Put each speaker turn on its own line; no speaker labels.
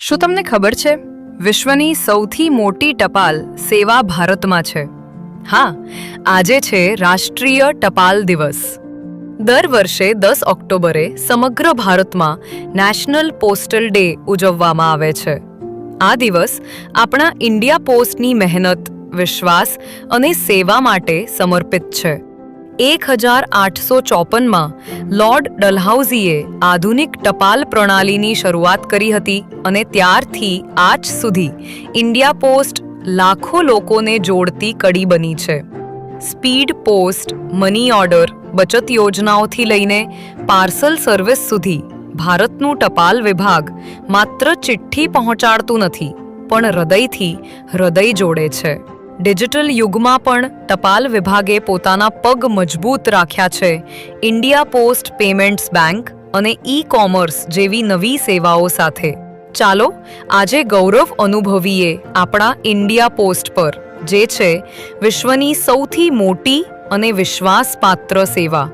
શું તમને ખબર છે? વિશ્વની સૌથી મોટી ટપાલ સેવા ભારતમાં છે. હા, આજે છે રાષ્ટ્રીય ટપાલ દિવસ. દર વર્ષે દસ ઓક્ટોબરે સમગ્ર ભારતમાં નેશનલ પોસ્ટલ ડે ઉજવવામાં આવે છે. આ દિવસ આપણા ઇન્ડિયા પોસ્ટની મહેનત, વિશ્વાસ અને સેવા માટે સમર્પિત છે. એક હજાર આઠસો ચોપનમાં લોર્ડ ડલહાઉઝીએ આધુનિક ટપાલ પ્રણાલીની શરૂઆત કરી હતી અને ત્યારથી આજ સુધી ઇન્ડિયા પોસ્ટ લાખો લોકોને જોડતી કડી બની છે. સ્પીડ પોસ્ટ, મની ઓર્ડર, બચત યોજનાઓથી લઈને પાર્સલ સર્વિસ સુધી ભારતનું ટપાલ વિભાગ માત્ર ચિઠ્ઠી પહોંચાડતું નથી, પણ હૃદયથી હૃદય જોડે છે. ડિજિટલ યુગમાં પણ ટપાલ વિભાગે પોતાના પગ મજબૂત રાખ્યા છે. ઇન્ડિયા પોસ્ટ પેમેન્ટ્સ બેંક અને ઈ કોમર્સ જેવી નવી સેવાઓ સાથે. ચાલો, આજે ગૌરવ અનુભવીએ આપણા ઇન્ડિયા પોસ્ટ પર, જે છે વિશ્વની સૌથી મોટી અને વિશ્વાસપાત્ર સેવા.